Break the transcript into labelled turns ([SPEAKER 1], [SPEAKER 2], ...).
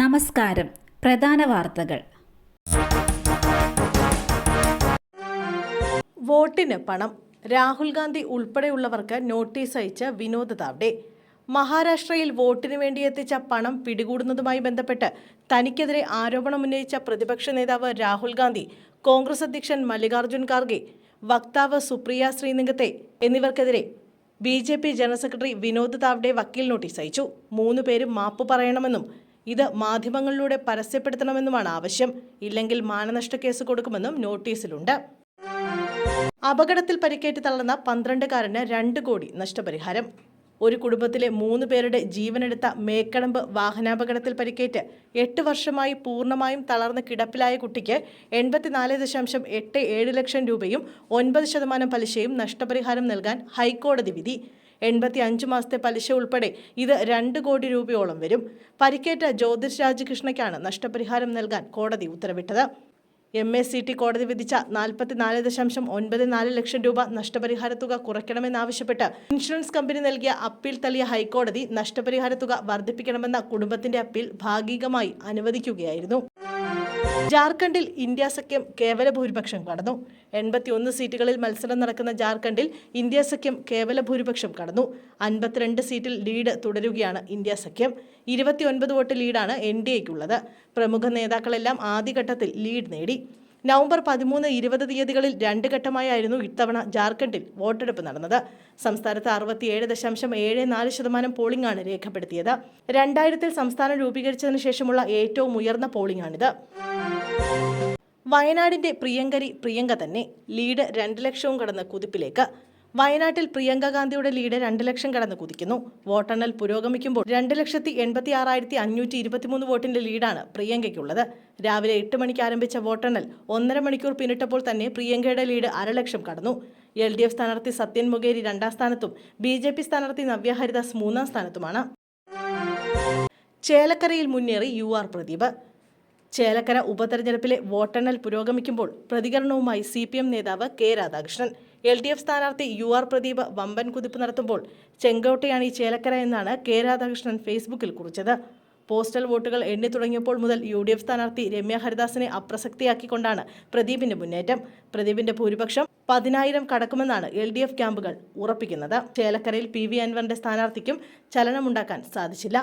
[SPEAKER 1] നമസ്കാരം. പ്രധാന വാർത്തകൾ.
[SPEAKER 2] വോട്ടിന് പണം. രാഹുൽ ഗാന്ധി ഉൾപ്പെടെയുള്ളവർക്ക് നോട്ടീസ് അയച്ച വിനോദ് താവ്ഡെ മഹാരാഷ്ട്രയിൽ വോട്ടിന് വേണ്ടി എത്തിച്ച പണം പിടികൂടുന്നതുമായി ബന്ധപ്പെട്ട് തനിക്കെതിരെ ആരോപണം ഉന്നയിച്ച പ്രതിപക്ഷ നേതാവ് രാഹുൽ ഗാന്ധി കോൺഗ്രസ് അധ്യക്ഷൻ മല്ലികാർജുൻ ഖാർഗെ വക്താവ് സുപ്രിയ ശ്രീനിഗത്തെ എന്നിവർക്കെതിരെ B J P general secretary Vinod Tawde വക്കീൽ നോട്ടീസ് അയച്ചു. മൂന്നു പേരും മാപ്പ് പറയണമെന്നും ഇത് മാധ്യമങ്ങളിലൂടെ പരസ്യപ്പെടുത്തണമെന്നുമാണ് ആവശ്യം. ഇല്ലെങ്കിൽ മാനനഷ്ട കേസ് കൊടുക്കുമെന്നും നോട്ടീസിലുണ്ട്. അപകടത്തിൽ പരിക്കേറ്റ് തളർന്ന പന്ത്രണ്ടുകാരന് രണ്ട് കോടി നഷ്ടപരിഹാരം. ഒരു കുടുംബത്തിലെ മൂന്ന് പേരുടെ ജീവനെടുത്ത മേക്കടമ്പ് വാഹനാപകടത്തിൽ പരിക്കേറ്റ് എട്ട് വർഷമായി പൂർണമായും തളർന്ന കിടപ്പിലായ കുട്ടിക്ക് എൺപത്തിനാല് ദശാംശം എട്ട് ഏഴ് ലക്ഷം രൂപയും ഒൻപത് ശതമാനം പലിശയും നഷ്ടപരിഹാരം നൽകാൻ ഹൈക്കോടതി വിധി. എൺപത്തി അഞ്ച് മാസത്തെ പലിശ ഉൾപ്പെടെ ഇത് രണ്ട് കോടി രൂപയോളം വരും. പരിക്കേറ്റ ജ്യോതിഷ് രാജകൃഷ്ണയ്ക്കാണ് നഷ്ടപരിഹാരം നൽകാൻ കോടതി ഉത്തരവിട്ടത്. എം എസ് സി ടി കോടതി വിധിച്ച നാൽപ്പത്തിനാല് ദശാംശം ഒൻപത് നാല് ലക്ഷം രൂപ നഷ്ടപരിഹാര തുക കുറയ്ക്കണമെന്നാവശ്യപ്പെട്ട് ഇൻഷുറൻസ് കമ്പനി നൽകിയ അപ്പീൽ തള്ളിയ ഹൈക്കോടതി നഷ്ടപരിഹാര തുക വർദ്ധിപ്പിക്കണമെന്ന കുടുംബത്തിന്റെ അപ്പീൽ ഭാഗികമായി അനുവദിക്കുകയായിരുന്നു. ജാർഖണ്ഡിൽ ഇന്ത്യ സഖ്യം കേവല ഭൂരിപക്ഷം കടന്നു. എൺപത്തിയൊന്ന് സീറ്റുകളിൽ മത്സരം നടക്കുന്ന ജാർഖണ്ഡിൽ ഇന്ത്യ സഖ്യം കേവല ഭൂരിപക്ഷം കടന്നു. അൻപത്തിരണ്ട് സീറ്റിൽ ലീഡ് തുടരുകയാണ് ഇന്ത്യ സഖ്യം. ഇരുപത്തിയൊൻപത് വോട്ട് ലീഡാണ് എൻ ഡി എക്കുള്ളത്. പ്രമുഖ നേതാക്കളെല്ലാം ആദ്യഘട്ടത്തിൽ ലീഡ് നേടി. നവംബർ പതിമൂന്ന് ഇരുപത് തീയതികളിൽ രണ്ട് ഘട്ടമായായിരുന്നു ഇത്തവണ ജാർഖണ്ഡിൽ വോട്ടെടുപ്പ് നടന്നത്. സംസ്ഥാനത്ത് അറുപത്തിയേഴ് ദശാംശം ഏഴ് നാല് ശതമാനം പോളിംഗ് ആണ് രേഖപ്പെടുത്തിയത്. രണ്ടായിരത്തിൽ സംസ്ഥാനം രൂപീകരിച്ചതിന് ശേഷമുള്ള ഏറ്റവും ഉയർന്ന പോളിംഗാണിത്. വയനാടിന്റെ പ്രിയങ്കരി പ്രിയങ്ക തന്നെ ലീഡ് രണ്ട് ലക്ഷവും കടന്ന് കുതിപ്പിലേക്ക്. വയനാട്ടിൽ പ്രിയങ്ക ഗാന്ധിയുടെ ലീഡ് രണ്ട് ലക്ഷം കടന്ന് കുതിക്കുന്നു. വോട്ടെണ്ണൽ പുരോഗമിക്കുമ്പോൾ രണ്ട് ലക്ഷത്തി എൺപത്തി ആറായിരത്തി അഞ്ഞൂറ്റി ഇരുപത്തിമൂന്ന് വോട്ടിന്റെ ലീഡാണ് പ്രിയങ്കയ്ക്കുള്ളത്. രാവിലെ എട്ട് മണിക്ക് ആരംഭിച്ച വോട്ടെണ്ണൽ ഒന്നര മണിക്കൂർ പിന്നിട്ടപ്പോൾ തന്നെ പ്രിയങ്കയുടെ ലീഡ് അരലക്ഷം കടന്നു. എൽ ഡി എഫ് സ്ഥാനാർത്ഥി സത്യൻ മുഖേരി രണ്ടാം സ്ഥാനത്തും ബി ജെ പി സ്ഥാനാർത്ഥി നവ്യ ഹരിദാസ് മൂന്നാം സ്ഥാനത്തുമാണ്. ചേലക്കരയിൽ മുന്നേറി യു ആർ പ്രദീപ്. ചേലക്കര ഉപതെരഞ്ഞെടുപ്പിലെ വോട്ടെണ്ണൽ പുരോഗമിക്കുമ്പോൾ പ്രതികരണവുമായി സി പി എം നേതാവ് K Radhakrishnan. L D F സ്ഥാനാർത്ഥി യു ആർ പ്രദീപ് വമ്പൻ കുതിപ്പ് നടത്തുമ്പോൾ ചെങ്കോട്ടയാണ് ഈ ചേലക്കര എന്നാണ് കെ രാധാകൃഷ്ണൻ ഫേസ്ബുക്കിൽ കുറിച്ചത്. പോസ്റ്റൽ വോട്ടുകൾ എണ്ണി തുടങ്ങിയപ്പോൾ മുതൽ യു ഡി എഫ് സ്ഥാനാർത്ഥി രമ്യ ഹരിദാസിനെ അപ്രസക്തിയാക്കിക്കൊണ്ടാണ് പ്രദീപിന്റെ മുന്നേറ്റം. പ്രദീപിന്റെ ഭൂരിപക്ഷം പതിനായിരം കടക്കുമെന്നാണ് എൽ ഡി എഫ് ക്യാമ്പുകൾ ഉറപ്പിക്കുന്നത്. ചേലക്കരയിൽ പി വി അൻവറിന്റെ സ്ഥാനാർത്ഥിക്കും ചലനമുണ്ടാക്കാൻ സാധിച്ചില്ല.